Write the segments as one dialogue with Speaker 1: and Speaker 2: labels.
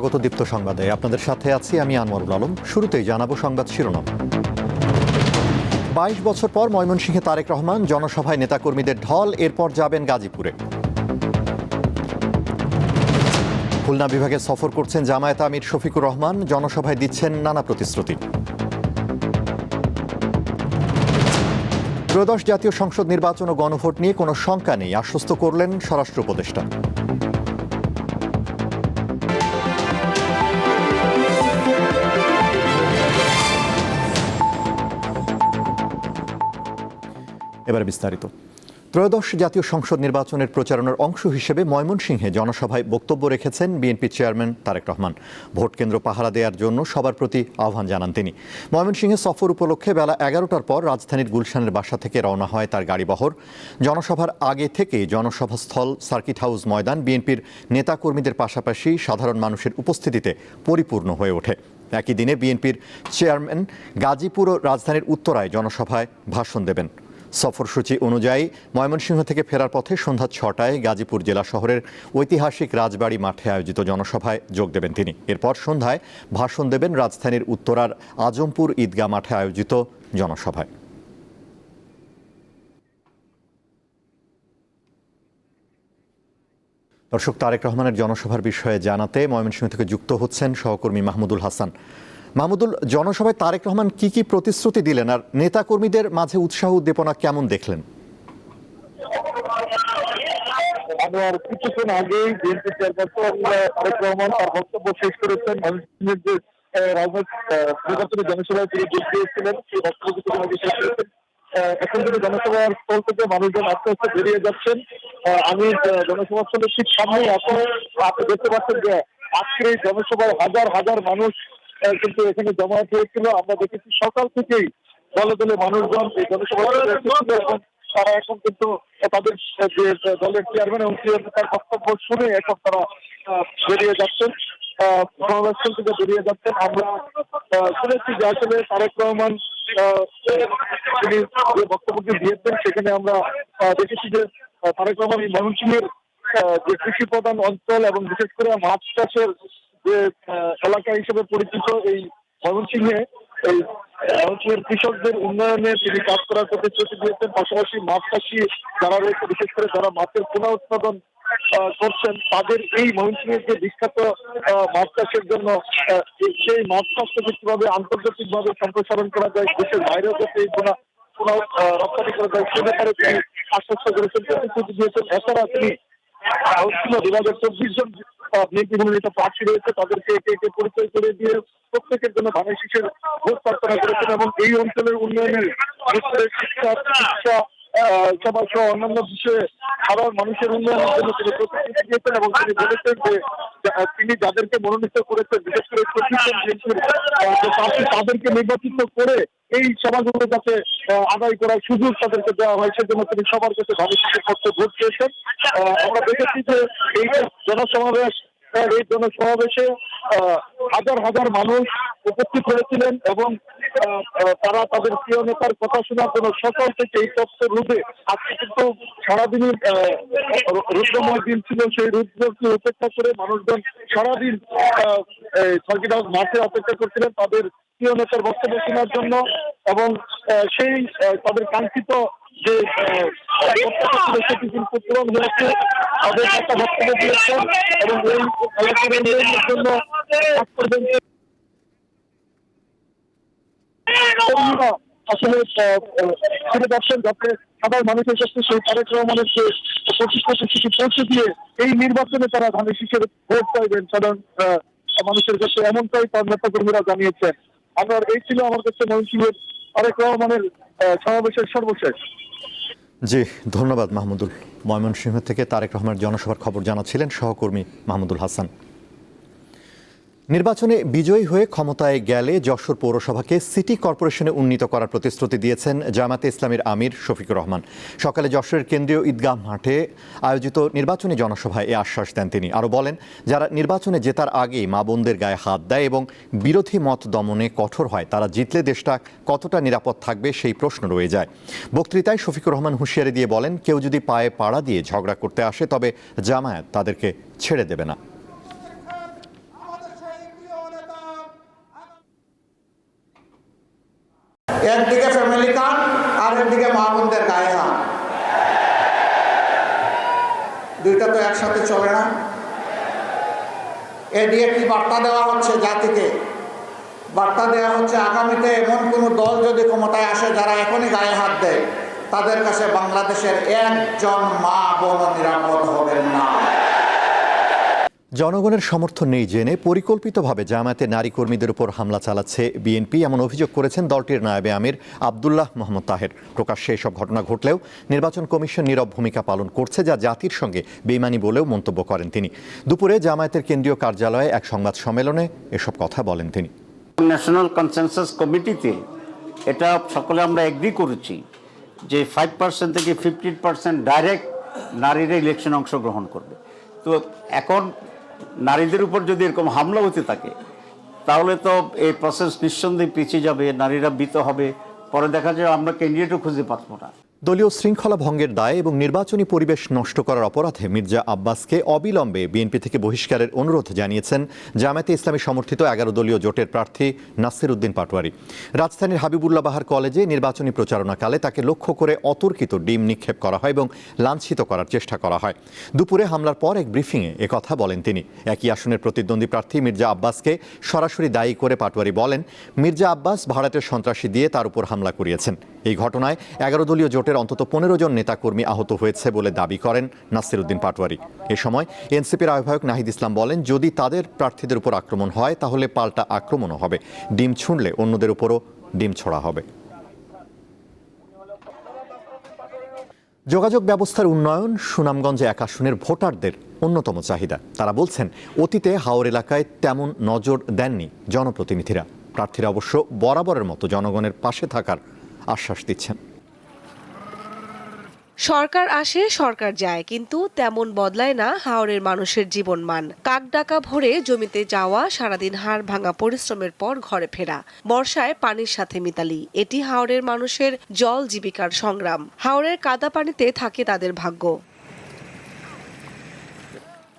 Speaker 1: স্বাগত দীপ্ত সংবাদে। আপনাদের সাথে আছি আমি আনোয়ারুল আলম। শুরুতেই জানাব সংবাদ শিরোনাম। বাইশ বছর পর ময়মনসিংহে তারেক রহমান, জনসভায় নেতাকর্মীদের ঢল, এরপর যাবেন গাজীপুরে। খুলনা বিভাগে সফর করছেন জামায়াত আমির শফিকুর রহমান, জনসভায় দিচ্ছেন নানা প্রতিশ্রুতি। ত্রয়োদশ জাতীয় সংসদ নির্বাচন ও গণভোট নিয়ে কোনো শঙ্কা নেই, আশ্বস্ত করলেন স্বরাষ্ট্র উপদেষ্টা। এবার বিস্তারিত। ত্রয়োদশ জাতীয় সংসদ নির্বাচনের প্রচারণার অংশ হিসেবে ময়মনসিংহে জনসভায় বক্তব্য রেখেছেন BNP chairman Tarek Rahman. Vote কেন্দ্র পাহারা দেওয়ার জন্য সবার প্রতি আহ্বান জানান তিনি। ময়মনসিংহে সফর উপলক্ষে বেলা এগারোটার পর রাজধানীর গুলশানের বাসা থেকে রওনা হয় তার গাড়িবহর জনসভার আগে থেকেই জনসভাস্থল, সার্কিট হাউস ময়দান বিএনপির নেতাকর্মীদের পাশাপাশি সাধারণ মানুষের উপস্থিতিতে পরিপূর্ণ হয়ে ওঠে। একই দিনে বিএনপির চেয়ারম্যান গাজীপুর ও রাজধানীর উত্তরায় জনসভায় ভাষণ দেবেন। সফরসূচি অনুযায়ী ময়মনসিংহ থেকে ফেরার পথে সন্ধ্যা ছটায় গাজীপুর জেলা শহরের ঐতিহাসিক রাজবাড়ি মাঠে আয়োজিত জনসভায় যোগ দেবেন তিনি। এরপর সন্ধ্যায় ভাষণ দেবেন রাজধানীর উত্তরার আজমপুর ঈদগাহ মাঠে আয়োজিত জনসভায়। দর্শক, তারেক রহমানের জনসভার বিষয়ে জানাতে ময়মনসিংহ থেকে যুক্ত হচ্ছেন সহকর্মী মাহমুদুল হাসান। মাহমুদুল জনসভায় তারেক রহমান কি কি প্রতিশ্রুতি দিলেন আর নেতাকর্মীদের মাঝে উৎসাহ উদ্দীপনা কেমন দেখলেন?
Speaker 2: আনোয়ার কিছুক্ষণ আগেই বিএনপি চেয়ারপারসন তার বক্তব্য শেষ করেছেন। ময়মনসিংহের যে রাজনৈতিক জনসভায় তিনি যোগ দিয়েছিলেন সেই বক্তব্য আগে শেষ করেছেন। এখন তিনি জনসভার স্থল থেকে মানুষজন আস্তে আস্তে বেরিয়ে যাচ্ছেন। আমি আহ, জনসভা স্থলের ঠিক সামনেই এখন আপনি দেখতে পাচ্ছেন যে আজকের এই জনসভায় হাজার হাজার মানুষ কিন্তু এখানে জমায়েত হয়েছিল। আমরা দেখেছি সকাল থেকেই দলে দলে মানুষজন এই এবং তারা এখন কিন্তু তাদের যে দলের চেয়ারম্যান এবং তার বক্তব্য শুনে এখন তারা বেরিয়ে যাচ্ছেন। সমাবেশস্থল থেকে বেরিয়ে যাচ্ছেন। আমরা শুনেছি যে আসলে তারেক রহমান তিনি যে বক্তব্যটি দিয়েছেন সেখানে আমরা দেখেছি যে তারেক রহমান এই ময়মনসিংহের যে কৃষি প্রধান অঞ্চল এবং বিশেষ করে মাছ চাষের যে এলাকা হিসেবে পরিচিত এই ময়মনসিংহে এই ময়মনসিংহের কৃষকদের উন্নয়নে তিনি কাজ করার প্রতিশ্রুতি দিয়েছেন পাশাপাশি মাছ চাষি যারা রয়েছে, বিশেষ করে যারা মাছের পুনঃ উৎপাদন করছেন, তাদের এই ময়মনসিংহের যে বিখ্যাত মাছ চাষের জন্য সেই মাছ চাষকে কীভাবে আন্তর্জাতিকভাবে সম্প্রসারণ করা যায়, দেশের বাইরেও যাতে এই পুনঃ পুনঃ রপ্তানি করা যায়, সে ব্যাপারে তিনি আশ্বস্ত করেছেন, প্রতিশ্রুতি দিয়েছেন। এছাড়া তিনি হাজার চব্বিশ জন বিএনপি যেসব প্রার্থী রয়েছে, তাদেরকে একে একে পরিচয় করে দিয়ে প্রত্যেকের জন্য ধানের শীষের ভোট প্রার্থনা করেছেন এবং এই অঞ্চলের উন্নয়নের শিক্ষা চিকিৎসা সহ অন্যান্য বিষয়ে সাধারণ মানুষের উন্নয়নের জন্য তিনি প্রতিশ্রুতি দিয়েছেন এবং তিনি বলেছেন যে তিনি যাদেরকে মনোনীত করেছেন, বিশেষ করে তাদেরকে নির্বাচিত করে এই সেবাগুলো যাতে আদায় করার সুযোগ তাদেরকে দেওয়া হয়, সেজন্য তিনি সবার কাছে শীষের পক্ষে ভোট চেয়েছেন আমরা দেখেছি যে এই জনসমাবেশ এই জনসমাবেশে হাজার হাজার মানুষ উপস্থিত হয়েছিলেন এবং তারা তাদের প্রিয় নেতার কথা জন্য সকাল থেকে এই তপ্ত রূপে আজকে কিন্তু সারাদিনই রুদ্রময় দিন ছিল, সেই রুদ্রকে উপেক্ষা করে মানুষজন সারাদিন মাঠে অপেক্ষা করছিলেন তাদের প্রিয় নেতার বক্তব্য শোনার জন্য এবং সেই তাদের কাঙ্ক্ষিত যে সেটি কিন্তু পূরণ হয়েছে। তাদের একটা বক্তব্য দিয়েছেন এবং এই জন্য আজ পর্যন্ত আসলে যাতে সাধারণ মানুষের কাছে সেই পৌঁছে দিয়ে এই নির্বাচনে তারা ধানের ভোট পাইবেন সাধারণ মানুষের কাছে এমনটাই তার কর্মীরা জানিয়েছেন। আমার এই ছিল আমার কাছে ময়মনসিংহের তারেক রহমানের সমাবেশের সর্বশেষ।
Speaker 1: জি, ধন্যবাদ মাহমুদুল। ময়মনসিংহ থেকে তারেক রহমানের জনসভার খবর জানাচ্ছিলেন সহকর্মী মাহমুদুল হাসান। নির্বাচনে বিজয়ী হয়ে ক্ষমতায় গেলে যশোর পৌরসভাকে সিটি কর্পোরেশনে উন্নীত করার প্রতিশ্রুতি দিয়েছেন জামাতে ইসলামের আমির শফিকুর রহমান। সকালে যশোরের কেন্দ্রীয় ঈদগাহ মাঠে আয়োজিত নির্বাচনী জনসভায় এ আশ্বাস দেন তিনি। আরও বলেন, যারা নির্বাচনে জেতার আগেই মা বোনদের গায়ে হাত দেয় এবং বিরোধী মত দমনে কঠোর হয়, তারা জিতলে দেশটা কতটা নিরাপদ থাকবে সেই প্রশ্ন রয়ে যায়। বক্তৃতায় শফিকুর রহমান হুঁশিয়ারি দিয়ে বলেন, কেউ যদি পায়ে পাড়া দিয়ে ঝগড়া করতে আসে, তবে জামায়াত তাদেরকে ছেড়ে দেবে না।
Speaker 3: একদিকে ফ্যামিলি কার্ড আর একদিকে মা বোনদের গায়ে হাত। দুইটা তো
Speaker 4: একসাথে চলে না। এ নিয়ে কি বার্তা দেওয়া হচ্ছে জাতিকে? বার্তা দেওয়া হচ্ছে আগামীতে এমন কোনো দল যদি ক্ষমতায় আসে যারা এখনই গায়ে হাত দেয়, তাদের কাছে বাংলাদেশের একজন মা বোন নিরাপদ হবেন না।
Speaker 1: জনগণের সমর্থন নেই জেনে পরিকল্পিতভাবে জামায়াতে নারী কর্মীদের উপর হামলা চালাচ্ছে বিএনপি, এমন অভিযোগ করেছেন দলটির নায়েবে আমির আবদুল্লাহ মোহাম্মদ তাহের। প্রকাশ্যে এসব ঘটনা ঘটলেও নির্বাচন কমিশন নীরব ভূমিকা পালন করছে যা জাতির সঙ্গে বেইমানি বলেও মন্তব্য করেন তিনি। দুপুরে জামায়াতের কেন্দ্রীয় কার্যালয়ে এক সংবাদ সম্মেলনে এসব কথা বলেন তিনি।
Speaker 5: ন্যাশনাল কনসেনসাস কমিটিতে এটা সকলে আমরা এগ্রি করেছি যে ফাইভ পার্সেন্ট থেকে ফিফটিন পার্সেন্ট ডাইরেক্ট নারীরা ইলেকশন অংশগ্রহণ করবে। তো এখন নারীদের উপর যদি এরকম হামলা হতে থাকে, তাহলে তো এই প্রসেস নিঃসন্দেহে পিছিয়ে যাবে, নারীরা বিত হবে। পরে দেখা যায় আমরা ক্যান্ডিডেটও খুঁজে পাবো না।
Speaker 1: দলীয় শৃঙ্খলা ভঙ্গের দায় এবং নির্বাচনী পরিবেশ নষ্ট করার অপরাধে মির্জা আব্বাসকে অবিলম্বে বিএনপি থেকে বহিষ্কারের অনুরোধ জানিয়েছেন জামায়াতে ইসলামী সমর্থিত এগারো দলীয় জোটের প্রার্থী নাসির উদ্দিন পাটোয়ারি। রাজধানীর হাবিবুল্লাহ বাহার কলেজে নির্বাচনী প্রচারণাকালে তাকে লক্ষ্য করে অতর্কিত ডিম নিক্ষেপ করা হয় এবং লাঞ্ছিত করার চেষ্টা করা হয়। দুপুরে হামলার পর এক ব্রিফিংয়ে একথা বলেন তিনি। একই আসনের প্রতিদ্বন্দ্বী প্রার্থী মির্জা আব্বাসকে সরাসরি দায়ী করে পাটোয়ারি বলেন, মির্জা আব্বাস ভাড়াটের সন্ত্রাসী দিয়ে তার উপর হামলা করিয়েছেন। এই ঘটনায় এগারো দলীয় জোটের অন্তত পনেরো জন নেতাকর্মী আহত হয়েছে বলে দাবি করেন নাসির উদ্দিন পাটোয়ারি। এ সময় এনসিপির আহ্বায়ক নাহিদ ইসলাম বলেন, যদি তাদের প্রার্থীদের উপর আক্রমণ হয়, তাহলে পাল্টা আক্রমণও হবে। ডিম ছুঁড়লে অন্যদের উপরও ডিম ছড়া হবে। যোগাযোগ ব্যবস্থার উন্নয়ন সুনামগঞ্জে এক আসনের ভোটারদের অন্যতম চাহিদা। তারা বলছেন, অতীতে হাওর এলাকায় তেমন নজর দেননি জনপ্রতিনিধিরা। প্রার্থীরা অবশ্য বরাবরের মতো জনগণের পাশে থাকার আশ্বাস দিচ্ছেন।
Speaker 6: সরকার আসে, সরকার যায়, কিন্তু তেমন বদলায় না হাওরের মানুষের জীবন জীবনমান। কাকডাকা ভরে জমিতে যাওয়া, সারাদিন হাড় ভাঙা পরিশ্রমের পর ঘরে ফেরা। বর্ষায় পানির সাথে মিতালি, এটি হাওরের মানুষের জল জীবিকার সংগ্রাম। হাওরের কাদা পানিতে থাকে তাদের ভাগ্য।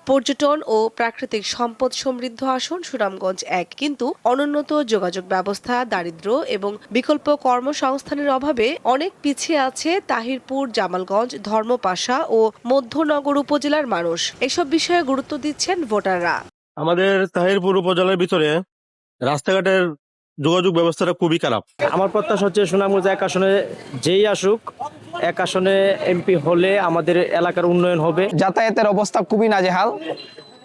Speaker 6: পর্যটন ও প্রাকৃতিক সম্পদ সমৃদ্ধ আসন সুনামগঞ্জ এক। কিন্তু অনুন্নত যোগাযোগ ব্যবস্থা, দারিদ্র এবং বিকল্প কর্মসংস্থানের অভাবে অনেক পিছিয়ে আছে তাহিরপুর, জামালগঞ্জ, ধর্মপাশা ও মধ্যনগর উপজেলার মানুষ। এসব বিষয়ে গুরুত্ব দিচ্ছেন ভোটাররা।
Speaker 7: আমাদের তাহিরপুর উপজেলার ভিতরে রাস্তাঘাটের যোগাযোগ ব্যবস্থাটা খুবই খারাপ।
Speaker 8: আমার প্রত্যাশা হচ্ছে সুনামগঞ্জ এক আসনে যেই আসুক এক আসনে এমপি হলে আমাদের এলাকার উন্নয়ন হবে।
Speaker 9: যাতায়াতের অবস্থা খুবই নাজেহাল।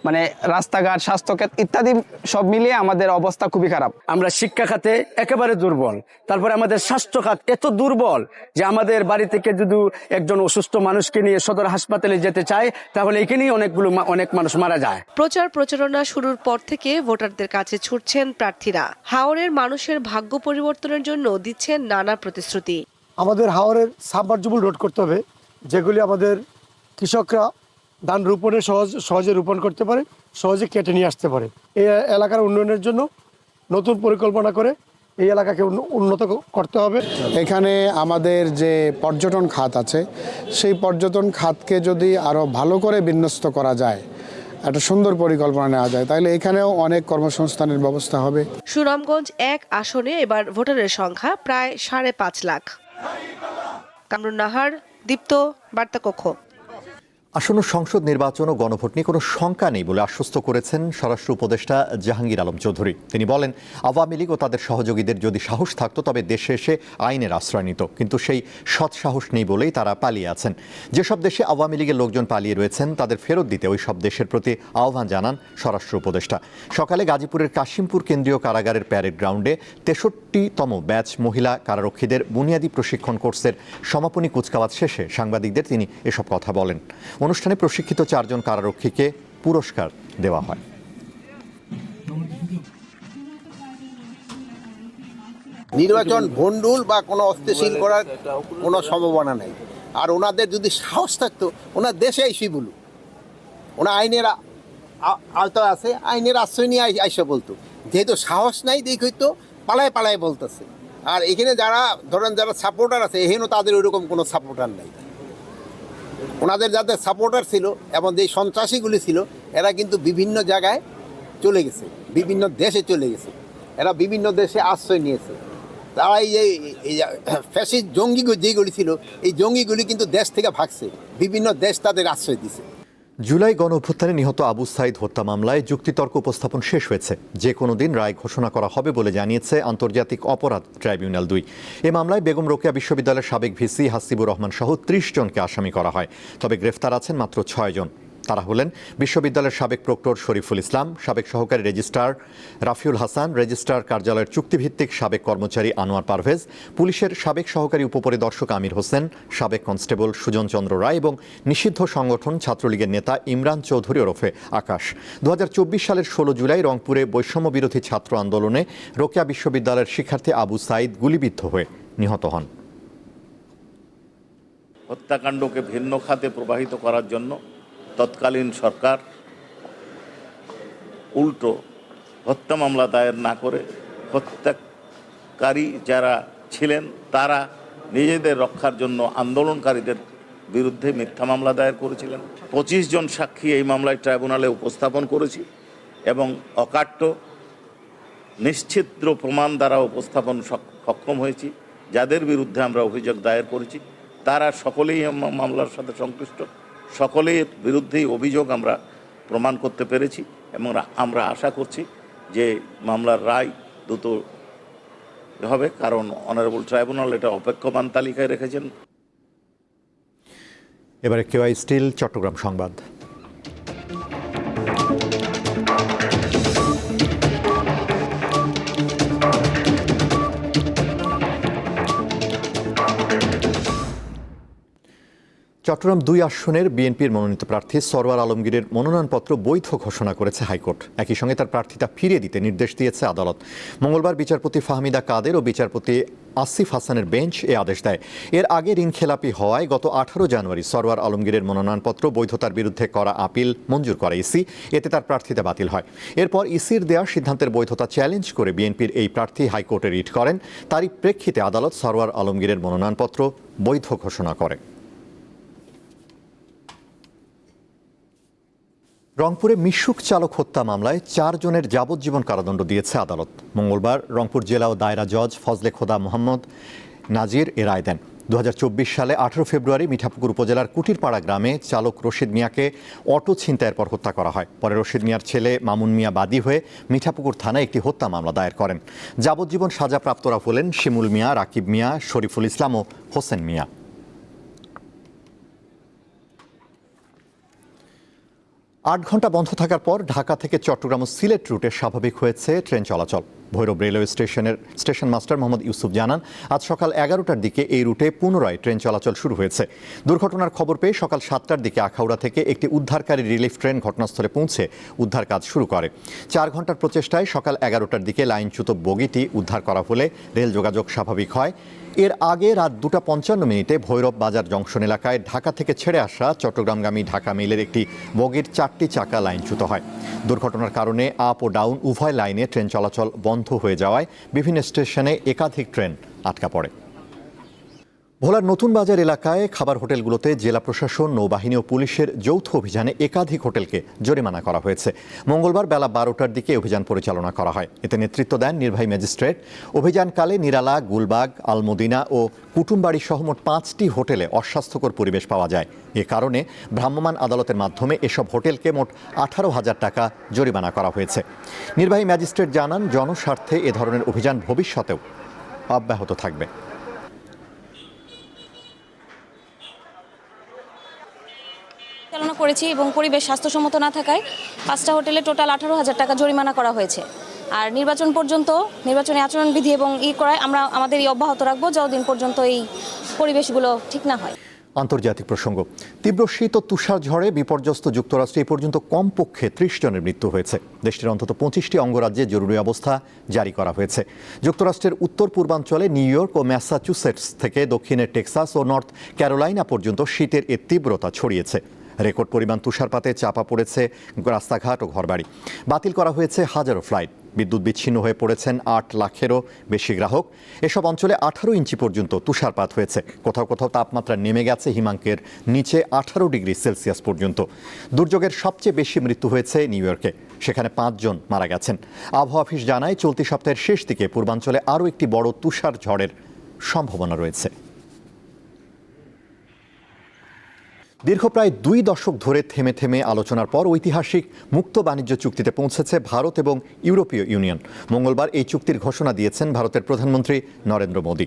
Speaker 9: মানে রাস্তাঘাট স্বাস্থ্যক্ষেত্র ইত্যাদি সব মিলিয়ে আমাদের অবস্থা খুবই খারাপ।
Speaker 10: আমরা শিক্ষা খাতে একেবারে দুর্বল। তারপরে আমাদের স্বাস্থ্য খাত এত দুর্বল যে আমাদের বাড়ি থেকে যদি একজন অসুস্থ মানুষকে নিয়ে সদর হাসপাতালে যেতে চায় তাহলে এখানেই অনেকগুলো মা- অনেক মানুষ মারা যায়।
Speaker 6: প্রচার প্রচারণা শুরুর পর থেকে ভোটারদের কাছে ছুটছেন প্রার্থীরা। হাওরের মানুষের ভাগ্য পরিবর্তনের জন্য দিচ্ছেন নানা প্রতিশ্রুতি।
Speaker 2: আমাদের হাওরের সাবমার্জিবল রোড করতে হবে যেগুলি আমাদের কৃষকরা ধান রোপণে সহজ সহজে রোপণ করতে পারে সহজে কেটে নিয়ে আসতে পারে। এই এলাকার উন্নয়নের জন্য নতুন পরিকল্পনা করে এই এলাকাকে উন্ন- উন্নত করতে হবে।
Speaker 11: এখানে আমাদের যে পর্যটন খাত আছে সেই পর্যটন খাতকে যদি আরও ভালো করে বিন্যস্ত করা যায় একটা সুন্দর পরিকল্পনা নেওয়া যায় তাহলে এখানেও অনেক কর্মসংস্থানের ব্যবস্থা হবে।
Speaker 6: সুনামগঞ্জ এক আসনে এবার ভোটারের সংখ্যা প্রায় সাড়ে পাঁচ লাখ। কামরুন নাহার দীপ্ত বার্তাকক্ষ।
Speaker 1: আসন্ন সংসদ নির্বাচন ও গণভোট নিয়ে কোনো শঙ্কা নেই বলে আশ্বস্ত করেছেন স্বরাষ্ট্র উপদেষ্টা জাহাঙ্গীর আলম চৌধুরী। তিনি বলেন, আওয়ামী লীগ ও তাদের সহযোগীদের যদি সাহস থাকতো তবে দেশে এসে আইনের আশ্রয় নিত। কিন্তু সেই সৎ সাহস নেই বলেই তারা পালিয়ে আছেন। যেসব দেশে আওয়ামী লীগের লোকজন পালিয়ে রয়েছেন, তাদের ফেরত দিতে ওই সব দেশের প্রতি আহ্বান জানান স্বরাষ্ট্র উপদেষ্টা। সকালে গাজীপুরের কাশিমপুর কেন্দ্রীয় কারাগারের প্যারেড গ্রাউন্ডে তেষট্টিতম ব্যাচ মহিলা কারারক্ষীদের বুনিয়াদী প্রশিক্ষণ কোর্সের সমাপনী কুচকাওয়াজ শেষে সাংবাদিকদের তিনি এসব কথা বলেন। অনুষ্ঠানে প্রশিক্ষিত চারজন কারারক্ষীকে পুরস্কার দেওয়া হয়।
Speaker 4: নির্বাচন ভণ্ডুল বা কোনো অস্থিশীল করার কোনো সম্ভাবনা নেই। আর ওনাদের যদি সাহস থাকতো, ওনার দেশে আইসি বলু ওনা আইনের আ- আ- আওতায় আছে, আইনের আশ্রয় নিয়ে আই- আইসা বলতো। যেহেতু সাহস নাই দেখই তো পালায় পালায় বলতেছে। আর এখানে যারা, ধরেন যারা সাপোর্টার আছে এখানেও তাদের ওইরকম কোনো সাপোর্টার নাই। ওনাদের যাদের সাপোর্টার ছিল এবং যে সন্ত্রাসীগুলি ছিল, এরা কিন্তু বিভিন্ন জায়গায় চলে গেছে, বিভিন্ন দেশে চলে গেছে। এরা বিভিন্ন দেশে আশ্রয় নিয়েছে। তারা এই যে ফ্যাসিস্ট জঙ্গি যেগুলি ছিল, এই জঙ্গিগুলি কিন্তু দেশ থেকে ভাগছে। বিভিন্ন দেশ তাদের আশ্রয় দিছে
Speaker 1: জুলাই গণ অভ্যুত্থানে নিহত আবু সাইদ হত্যা মামলায় যুক্তিতর্ক উপস্থাপন শেষ হয়েছে। যে কোনো দিন রায় ঘোষণা করা হবে বলে জানিয়েছে আন্তর্জাতিক অপরাধ ট্রাইব্যুনাল দুই। এ মামলায় বেগম রোকেয়া বিশ্ববিদ্যালয়ের সাবেক ভিসি হাসিবুর রহমান সহ ত্রিশ জনকে আসামি করা হয়। তবে গ্রেফতার আছেন মাত্র ছয় জন। তারা হলেন বিশ্ববিদ্যালয়ের সাবেক প্রক্টর শরীফুল ইসলাম, সাবেক সহকারী রেজিস্ট্রার রাফিউল হাসান, রেজিস্ট্রার কার্যালয়ের চুক্তিভিত্তিক সাবেক কর্মচারী আনোয়ার পারভেজ, পুলিশের সাবেক সহকারী উপপরিদর্শক আমির হোসেন, সাবেক কনস্টেবল সুজন চন্দ্র রায় এবং নিষিদ্ধ সংগঠন ছাত্রলীগের নেতা ইমরান চৌধুরী ওরফে আকাশ। দু হাজার চব্বিশ সালের ষোলো জুলাই রংপুরে বৈষম্য বিরোধী ছাত্র আন্দোলনে রোকেয়া বিশ্ববিদ্যালয়ের শিক্ষার্থী আবু সাইদ গুলিবিদ্ধ হয়ে নিহত হন।
Speaker 12: হত্যাকাণ্ডকে ভিন্ন খাতে প্রবাহিত করার জন্য তৎকালীন সরকার উল্টো হত্যা মামলা দায়ের না করে হত্যাকারী যারা ছিলেন, তারা নিজেদের রক্ষার জন্য আন্দোলনকারীদের বিরুদ্ধে মিথ্যা মামলা দায়ের করেছিলেন। পঁচিশ জন সাক্ষী এই মামলায় ট্রাইব্যুনালে উপস্থাপন করেছি এবং অকাট্য নিশ্চিদ্র প্রমাণ দ্বারা উপস্থাপন সক- সক্ষম হয়েছি, যাদের বিরুদ্ধে আমরা অভিযোগ দায়ের করেছি। তারা সকলেই মামলার সাথে সংশ্লিষ্ট। সকলের বিরুদ্ধেই অভিযোগ আমরা প্রমাণ করতে পেরেছি এবং আমরা আশা করছি যে মামলার রায় দ্রুত হবে, কারণ অনারেবল ট্রাইব্যুনাল এটা অপেক্ষমান তালিকায় রেখেছেন।
Speaker 1: এবারে কেওয়াই স্টিল চট্টগ্রাম সংবাদ। চট্টগ্রাম দুই আসনের বিএনপির মনোনীত প্রার্থী সরওয়ার আলমগীরের মনোনয়নপত্র বৈধ ঘোষণা করেছে হাইকোর্ট। একই সঙ্গে তার প্রার্থিতা ফিরিয়ে দিতে নির্দেশ দিয়েছে আদালত। মঙ্গলবার বিচারপতি ফাহমিদা কাদের ও বিচারপতি আসিফ হাসানের বেঞ্চ এ আদেশ দেয়। এর আগে ঋণ খেলাপি হওয়ায় গত আঠারো জানুয়ারি সরওয়ার আলমগীরের মনোনয়নপত্র বৈধতার বিরুদ্ধে করা আপিল মঞ্জুর করে ইসি। এতে তার প্রার্থিতা বাতিল হয়। এরপর ইসির দেওয়া সিদ্ধান্তের বৈধতা চ্যালেঞ্জ করে বিএনপির এই প্রার্থী হাইকোর্টে রিট করেন। তারই প্রেক্ষিতে আদালত সরওয়ার আলমগীরের মনোনয়নপত্র বৈধ ঘোষণা করে। রংপুরে মিশুক চালক হত্যা মামলায় চারজনের যাবজ্জীবন কারাদণ্ড দিয়েছে আদালত। মঙ্গলবার রংপুর জেলা ও দায়রা জজ ফজলে খোদা মোহাম্মদ নাজির এ রায় দেন। দু হাজার চব্বিশ সালে আঠেরো ফেব্রুয়ারি মিঠাপুকুর উপজেলার কুটিরপাড়া গ্রামে চালক রশিদ মিয়াকে অটো ছিনতাইয়ের পর হত্যা করা হয়। পরে রশিদ মিয়ার ছেলে মামুন মিয়া বাদী হয়ে মিঠাপুকুর থানায় একটি হত্যা মামলা দায়ের করেন। যাবজ্জীবন সাজাপ্রাপ্তরা হলেন শিমুল মিয়া, রাকিব মিয়া, শরীফুল ইসলাম ও হোসেন মিয়া। আট ঘণ্টা বন্ধ থাকার পর ঢাকা থেকে চট্টগ্রাম ও সিলেট রুটে স্বাভাবিক হয়েছে ট্রেন চলাচল। ভৈরব রেলওয়ে স্টেশনের স্টেশন মাস্টার মোহাম্মদ ইউসুফ জানান, আজ সকাল এগারোটার দিকে এই রুটে পুনরায় ট্রেন চলাচল শুরু হয়েছে। দুর্ঘটনার খবর পেয়ে সকাল সাতটার দিকে আখাউড়া থেকে একটি উদ্ধারকারী রিলিফ ট্রেন ঘটনাস্থলে পৌঁছে উদ্ধার কাজ শুরু করে। চার ঘণ্টার প্রচেষ্টায় সকাল এগারোটার দিকে লাইনচ্যুত বগিটি উদ্ধার করা হলে রেল যোগাযোগ স্বাভাবিক হয়। এর আগে রাত দুটা পঞ্চান্ন মিনিটে ভৈরব বাজার জংশন এলাকায় ঢাকা থেকে ছেড়ে আসা চট্টগ্রামগামী ঢাকা মেলের একটি বগির চারটি চাকা লাইনচ্যুত হয়। দুর্ঘটনার কারণে আপ ও ডাউন উভয় লাইনে ট্রেন চলাচল বন্ধ হয়ে যাওয়ায় বিভিন্ন স্টেশনে একাধিক ট্রেন আটকা পড়ে। ভোলার নতুন বাজার এলাকায় খাবার হোটেলগুলোতে জেলা প্রশাসন, নৌবাহিনী ও পুলিশের যৌথ অভিযানে একাধিক হোটেলকে জরিমানা করা হয়েছে। মঙ্গলবার বেলা বারোটার দিকে অভিযান পরিচালনা করা হয়। এতে নেতৃত্ব দেন নির্বাহী ম্যাজিস্ট্রেট। অভিযানকালে নিরালা, গুলবাগ, আলমদিনা ও কুটুমবাড়ি সহ মোট পাঁচটি হোটেলে অস্বাস্থ্যকর পরিবেশ পাওয়া যায়। এ কারণে ভ্রাম্যমাণ আদালতের মাধ্যমে এসব হোটেলকে মোট আঠারো হাজার টাকা জরিমানা করা হয়েছে। নির্বাহী ম্যাজিস্ট্রেট জানান, জনস্বার্থে এ ধরনের অভিযান ভবিষ্যতেও অব্যাহত থাকবে।
Speaker 13: চালনা করেছি এবং পরিবেশ স্বাস্থ্যসম্মত না থাকায় পাঁচটা হোটেলে টোটাল আঠারো হাজার টাকা জরিমানা করা হয়েছে। আর নির্বাচন পর্যন্ত নির্বাচনী আচরণবিধি এবং ই করায় আমরা আমাদের এই অব্যাহত রাখব যতদিন পর্যন্ত এই পরিবেশগুলো ঠিক না হয়।
Speaker 1: আন্তর্জাতিক প্রসঙ্গ। তীব্র শীত ও তুষার ঝড়ে বিপর্যস্ত যুক্তরাষ্ট্রে এ পর্যন্ত কমপক্ষে ত্রিশ জনের মৃত্যু হয়েছে। দেশটির অন্তত পঁচিশটি অঙ্গরাজ্যে জরুরি অবস্থা জারি করা হয়েছে। যুক্তরাষ্ট্রের উত্তর পূর্বাঞ্চলে নিউ ইয়র্ক ও ম্যাসাচুসেটস থেকে দক্ষিণের টেক্সাস ও নর্থ ক্যারোলাইনা পর্যন্ত শীতের এ তীব্রতা ছড়িয়েছে। রেকর্ড পরিমাণ তুষারপাতে চাপা পড়েছে রাস্তাঘাট ও ঘরবাড়ি। বাতিল করা হয়েছে হাজারো ফ্লাইট। বিদ্যুৎ বিচ্ছিন্ন হয়ে পড়েছেন আট লাখেরও বেশি গ্রাহক। এসব অঞ্চলে আঠারো ইঞ্চি পর্যন্ত তুষারপাত হয়েছে। কোথাও কোথাও তাপমাত্রা নেমে গেছে হিমাঙ্কের নিচে আঠারো ডিগ্রি সেলসিয়াস পর্যন্ত। দুর্যোগের সবচেয়ে বেশি মৃত্যু হয়েছে নিউ ইয়র্কে। সেখানে পাঁচজন মারা গেছেন। আবহাওয়া অফিস জানায়, চলতি সপ্তাহের শেষ দিকে পূর্বাঞ্চলে আরও একটি বড় তুষার ঝড়ের সম্ভাবনা রয়েছে। দীর্ঘ প্রায় দুই দশক ধরে থেমে থেমে আলোচনার পর ঐতিহাসিক মুক্ত বাণিজ্য চুক্তিতে পৌঁছেছে ভারত এবং ইউরোপীয় ইউনিয়ন। মঙ্গলবার এই চুক্তির ঘোষণা দিয়েছেন ভারতের প্রধানমন্ত্রী নরেন্দ্র মোদী।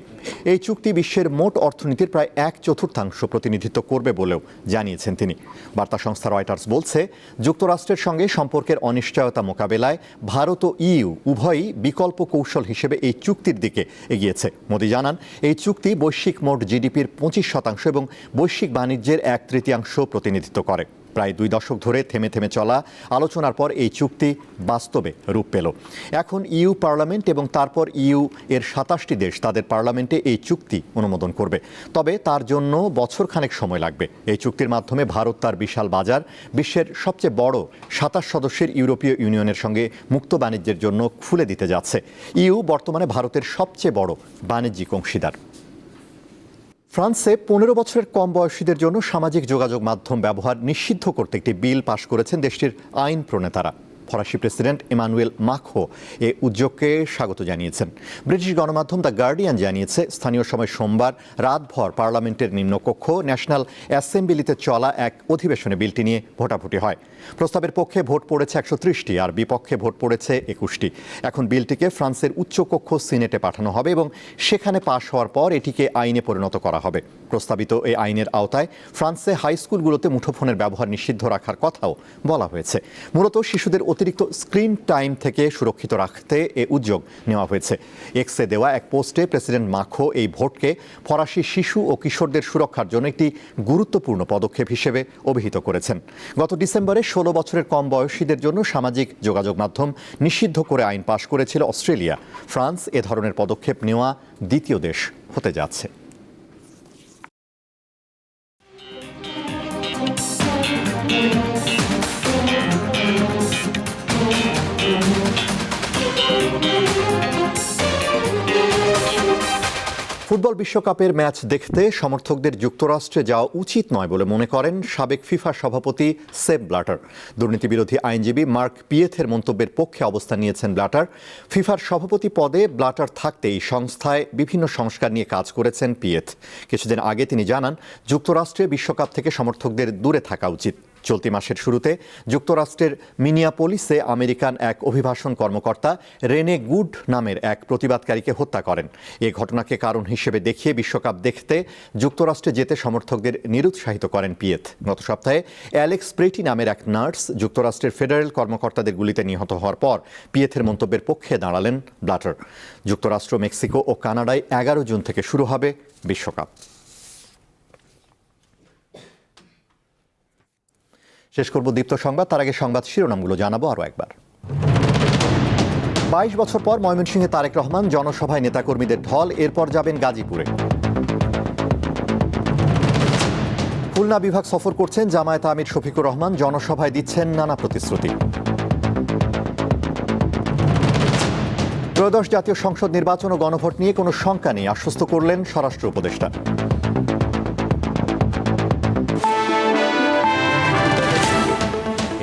Speaker 1: এই চুক্তি বিশ্বের মোট অর্থনীতির প্রায় এক চতুর্থাংশ প্রতিনিধিত্ব করবে বলেও জানিয়েছেন তিনি। বার্তা সংস্থা রয়টার্স বলছে, যুক্তরাষ্ট্রের সঙ্গে সম্পর্কের অনিশ্চয়তা মোকাবেলায় ভারত ও ইইউ উভয়ই বিকল্প কৌশল হিসেবে এই চুক্তির দিকে এগিয়েছে। মোদী জানান, এই চুক্তি বৈশ্বিক মোট জিডিপির পঁচিশ শতাংশ এবং বৈশ্বিক বাণিজ্যের এক তৃতীয়াংশ প্রতিনিধিত্ব করে। প্রায় দুই দশক ধরে থেমে থেমে চলা আলোচনার পর এই চুক্তি বাস্তবে রূপ পেল। এখন ইউ পার্লামেন্ট এবং তারপর ইউ এর সাতাশটি দেশ তাদের পার্লামেন্টে এই চুক্তি অনুমোদন করবে। তবে তার জন্য বছরখানেক সময় লাগবে। এই চুক্তির মাধ্যমে ভারত তার বিশাল বাজার, বিশ্বের সবচেয়ে বড় সাতাশ সদস্যের ইউরোপীয় ইউনিয়নের সঙ্গে মুক্ত বাণিজ্যের জন্য খুলে দিতে যাচ্ছে। ইউ বর্তমানে ভারতের সবচেয়ে বড় বাণিজ্যিক অংশীদার। ফ্রান্সে পনেরো বছরের কম বয়সীদের জন্য সামাজিক যোগাযোগ মাধ্যম ব্যবহার নিষিদ্ধ করতে একটি বিল পাশ করেছেন দেশটির আইন প্রণেতারা। ফরাসি প্রেসিডেন্ট ইমানুয়েল মাখো এ উদ্যোগকে স্বাগত জানিয়েছেন। ব্রিটিশ গণমাধ্যম দ্য গার্ডিয়ান জানিয়েছে, স্থানীয় সময় সোমবার রাতভর পার্লামেন্টের নিম্নকক্ষ ন্যাশনাল অ্যাসেম্বলিতে চলা এক অধিবেশনে বিলটি নিয়ে ভোটাভুটি হয়। প্রস্তাবের পক্ষে ভোট পড়েছে একশো ত্রিশটি, আর বিপক্ষে ভোট পড়েছে একুশটি। এখন বিলটিকে ফ্রান্সের উচ্চকক্ষ সিনেটে পাঠানো হবে এবং সেখানে পাশ হওয়ার পর এটিকে আইনে পরিণত করা হবে। প্রস্তাবিত এই আইনের আওতায় ফ্রান্সে হাই স্কুলগুলোতে মুঠোফোনের ব্যবহার নিষিদ্ধ রাখার কথাও বলা হয়েছে। মূলত শিশুদের অতিরিক্ত স্ক্রিন টাইম থেকে সুরক্ষিত রাখতে এ উদ্যোগ নেওয়া হয়েছে। এক্সে দেওয়া এক পোস্টে প্রেসিডেন্ট মাখো এই ভোটকে ফরাসি শিশু ও কিশোরদের সুরক্ষার জন্য একটি গুরুত্বপূর্ণ পদক্ষেপ হিসেবে অভিহিত করেছেন। গত ডিসেম্বরে ষোলো বছরের কম বয়সীদের জন্য সামাজিক যোগাযোগ মাধ্যম নিষিদ্ধ করে আইন পাশ করেছিল অস্ট্রেলিয়া। ফ্রান্স এ ধরনের পদক্ষেপ নেওয়া দ্বিতীয় দেশ হতে যাচ্ছে। ফুটবল বিশ্বকাপের ম্যাচ দেখতে সমর্থকদের যুক্তরাষ্ট্রে যাওয়া উচিত নয় বলে মনে করেন সাবেক ফিফা সভাপতি সেপ ব্লাটার। দুর্নীতিবিরোধী আইনজীবী মার্ক পিয়েথের মন্তব্যের পক্ষে অবস্থান নিয়েছেন ব্লাটার। ফিফার সভাপতি পদে ব্লাটার থাকতেই সংস্থায় বিভিন্ন সংস্কার নিয়ে কাজ করেছেন পিয়েথ। কিছুদিন আগে তিনি জানান, যুক্তরাষ্ট্রে বিশ্বকাপ থেকে সমর্থকদের দূরে থাকা উচিত। চলতি মাসের শুরুতে যুক্তরাষ্ট্রের মিনিয়াপোলিসে আমেরিকান এক অভিবাসন কর্মকর্তা রেনে গুড নামের এক প্রতিবাদকারীকে হত্যা করেন। এ ঘটনাকে কারণ হিসেবে দেখিয়ে বিশ্বকাপ দেখতে যুক্তরাষ্ট্রে যেতে সমর্থকদের নিরুৎসাহিত করেন পিয়েথ গত সপ্তাহে অ্যালেক্স প্রেটি নামের এক নার্স যুক্তরাষ্ট্রের ফেডারেল কর্মকর্তাদের গুলিতে নিহত হওয়ার পর পিয়েথের মন্তব্যের পক্ষে দাঁড়ালেন ব্লাটার। যুক্তরাষ্ট্র, মেক্সিকো ও কানাডায় এগারো জুন থেকে শুরু হবে বিশ্বকাপ। শেষ করব দীপ্ত সংবাদ। তার আগে সংবাদ শিরোনামগুলো জানাব আরও একবার। বাইশ বছর পর ময়মনসিংহে তারেক রহমান, জনসভায় নেতাকর্মীদের ঢল, এরপর যাবেন গাজীপুরে। খুলনা বিভাগ সফর করছেন জামায়াত আমির শফিকুর রহমান, জনসভায় দিচ্ছেন নানা প্রতিশ্রুতি। ত্রয়োদশ জাতীয় সংসদ নির্বাচন ও গণভোট নিয়ে কোনো শঙ্কা নেই, আশ্বস্ত করলেন স্বরাষ্ট্র উপদেষ্টা।